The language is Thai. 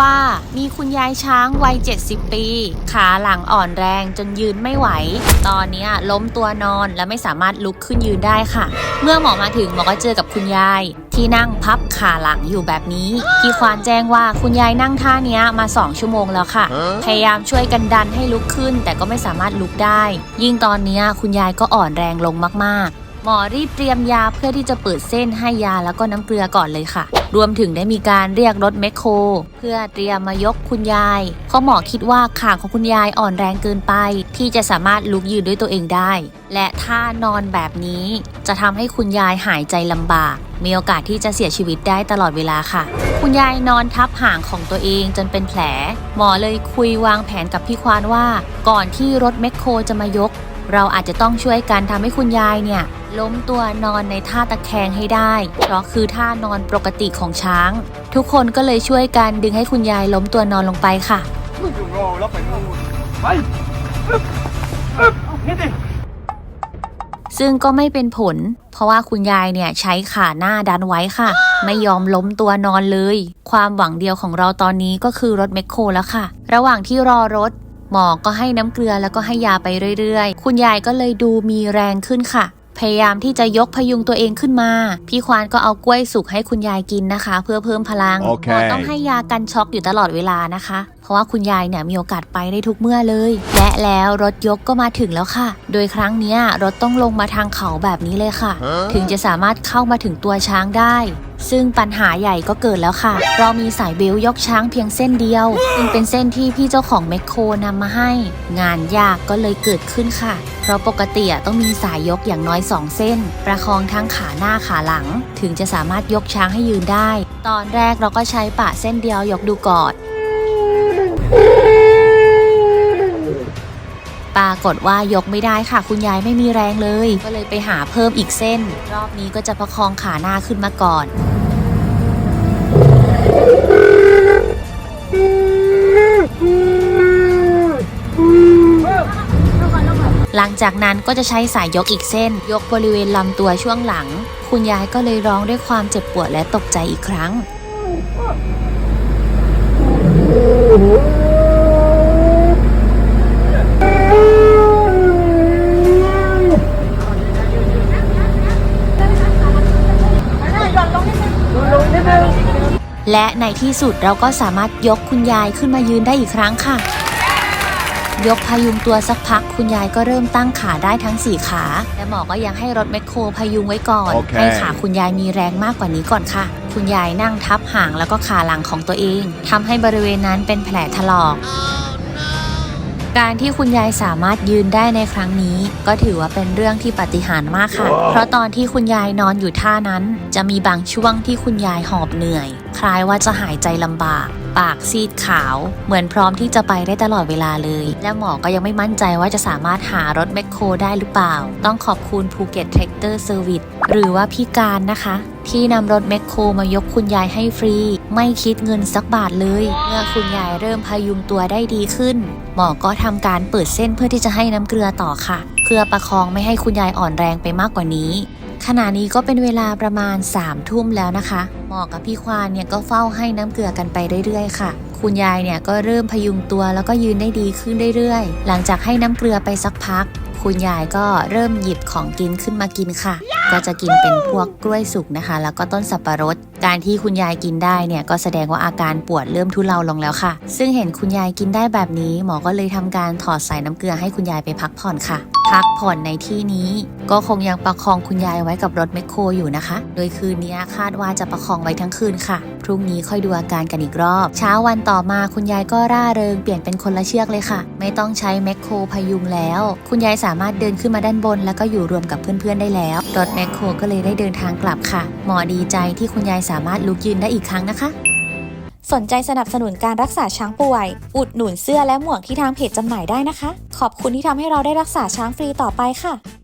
ว่า มีคุณยายช้างวัย 70 ปี ขาหลังอ่อนแรงจนยืนไม่ไหว ตอนเนี้ยล้มตัวนอนและไม่สามารถลุกขึ้นยืนได้ค่ะ เมื่อหมอมาถึงหมอก็เจอกับคุณยาย ที่นั่งพับขาหลังอยู่แบบนี้ พี่ควานแจ้งว่าคุณยายนั่งท่าเนี้ยมา 2 ชั่วโมงแล้วค่ะ พยายามช่วยกันดันให้ลุกขึ้น แต่ก็ไม่สามารถลุกได้ ยิ่งตอนเนี้ยคุณยายก็อ่อนแรงลงมากๆ หมอรีบเตรียมยาเพื่อที่จะเปิดเส้นให้ยาแล้วก็น้ำเกลือก่อนเลยค่ะ รวมถึงได้มีการเรียกรถแมคโคร เพื่อเตรียมมายกคุณยาย เพราะหมอคิดว่าขาของคุณยายอ่อนแรงเกินไป ที่จะสามารถลุกยืนด้วยตัวเองได้ และท่านอนแบบนี้ จะทำให้คุณยายหายใจลำบาก มีโอกาสที่จะเสียชีวิตได้ตลอดเวลาค่ะ คุณยายนอนทับหางของตัวเองจนเป็นแผล หมอเลยคุยวางแผนกับพี่ควานว่า ก่อนที่รถแมคโครจะมายก เราอาจจะต้องช่วยกันทำให้คุณยายเนี่ย ล้มตัวนอนในท่าตะแคงให้ได้ เพราะคือท่านอนปกติของช้าง ทุกคนก็เลยช่วยกันดึงให้คุณยายล้มตัวนอนลงไปค่ะไซึ่งก็ไม่เป็นผล เพราะว่าคุณยายเนี่ยใช้ขาหน้าดันไว้ค่ะ ไม่ยอมล้มตัวนอนเลย ความหวังเดียวของเราตอนนี้ก็คือรถแมคโครแล้วค่ะ ระหว่างที่รอรถหมอก็ให้น้ำเกลือแล้วก็ให้ยาไปเรื่อยๆ คุณยายก็เลยดูมีแรงขึ้นค่ะ พยายามที่จะยกพยุงตัวเองขึ้นมา พี่ควานก็เอากล้วยสุกให้คุณยายกินนะคะ เพื่อเพิ่มพลังโอเคหมอต้องให้ยากันช็อกอยู่ตลอดเวลานะคะเพ ราะว่าคุณยายเนี่ยมีโอกาสไปได้ทุกเมื่อเลย และแล้วรถยกก็มาถึงแล้วค่ะ โดยครั้งเนี้ยรถต้องลงมาทางเขาแบบนี้เลยค่ะ ถึงจะสามารถเข้ามาถึงตัวช้างได้ซึ่งปัญหาใหญ่ก็เกิดแล้วค่ะ เรามีสายเบลต์ยกช้างเพียงเส้นเดียว ซึ่งเป็นเส้นที่พี่เจ้าของแมคโครนำมาให้ งานยากก็เลยเกิดขึ้นค่ะ เพราะปกติอะต้องมีสายยกอย่างน้อย 2 เส้น ประคองทั้งขาหน้าขาหลัง ถึงจะสามารถยกช้างให้ยืนได้ ตอนแรกเราก็ใช้ปะเส้นเดียวยกดูก่อน ปรากฏว่ายกไม่ได้ค่ะ คุณยายไม่มีแรงเลย ก็เลยไปหาเพิ่มอีกเส้น รอบนี้ก็จะประคองขาหน้าขึ้นมาก่อนหลังจากนั้นก็จะใช้สายยกอีกเส้น ยกบริเวณลำตัวช่วงหลัง คุณยายก็เลยร้องด้วยความเจ็บปวดและตกใจอีกครั้ง และในที่สุดเราก็สามารถยกคุณยายขึ้นมายืนได้อีกครั้งค่ะ ยกพยุงตัวสักพัก คุณยายก็เริ่มตั้งขาได้ทั้ง4ขาและหมอก็ยังให้รถแมคโครพยุงไว้ก่อนโอเคให้ขาคุณยายมีแรงมากกว่านี้ก่อนค่ะ คุณยายนั่งทับหางแล้วก็ขาหลังของตัวเองทำให้บริเวณนั้นเป็นแผลถลอก การที่คุณยายสามารถยืนได้ในครั้งนี้ ก็ถือว่าเป็นเรื่องที่ปาฏิหาริย์มากค่ะ เพราะตอนที่คุณยายนอนอยู่ท่านั้น จะมีบางช่วงที่คุณยายหอบเหนื่อย คล้ายว่าจะหายใจลำบาก ปากซีดขาว เหมือนพร้อมที่จะไปได้ตลอดเวลาเลย และหมอก็ยังไม่มั่นใจว่าจะสามารถหารถแมคโครได้หรือเปล่า ต้องขอบคุณภูเก็ตเทรคเตอร์เซอร์วิสหรือว่าพี่การนะคะ ที่นำรถแมคโครมายกคุณยายให้ฟรี ไม่คิดเงินสักบาทเลย เมื่อคุณยายเริ่มพยุงตัวได้ดีขึ้น หมอก็ทำการเปิดเส้นเพื่อที่จะให้น้ำเกลือต่อค่ะ เพื่อประคองไม่ให้คุณยายอ่อนแรงไปมากกว่านี้ ขณะนี้ก็เป็นเวลาประมาณ3ามทุ่มแล้วนะคะ หมอกับพี่ควานเนี่ยก็เฝ้าให้น้ำเกลือกันไปเรื่อยๆค่ะ คุณยายเนี่ยก็เริ่มพยุงตัวแล้วก็ยืนได้ดีขึ้นเรื่อยๆ หลังจากให้น้ำเกลือไปสักพัก คุณยายก็เริ่มหยิบของกินขึ้นมากินค่ะ ก็จะกินเป็นพวกกล้วยสุกนะคะ แล้วก็ต้นสับปะรด การที่คุณยายกินได้เนี่ยก็แสดงว่าอาการปวดเริ่มทุเลาลงแล้วค่ะ ซึ่งเห็นคุณยายกินได้แบบนี้ หมอก็เลยทำการถอดสายน้ำเกลือให้คุณยายไปพักผ่อนค่ะ พักผ่อนในที่นี้ ก็คงยังประคองคุณยายไว้กับรถแมคโครอยู่นะคะ โดยคืนนี้คาดว่าจะประคองไว้ทั้งคืนค่ะ พรุ่งนี้ค่อยดูอาการกันอีกรอบ เช้าวันต่อมาคุณยายก็ร่าเริงเปลี่ยนเป็นคนละเชือกเลยค่ะ ไม่ต้องใช้แมคโครพยุงแล้ว คุณยายสามารถเดินขึ้นมาด้านบน แล้วก็อยู่รวมกับเพื่อนๆได้แล้ว รถแมคโครก็เลยได้เดินทางกลับค่ะ หมอดีใจที่คุณยายสามารถลุกยืนได้อีกครั้งนะคะ สนใจสนับสนุนการรักษาช้างป่วย อุดหนุนเสื้อและหมวกที่ทางเพจจำหน่ายได้นะคะ ขอบคุณที่ทำให้เราได้รักษาช้างฟรีต่อไปค่ะ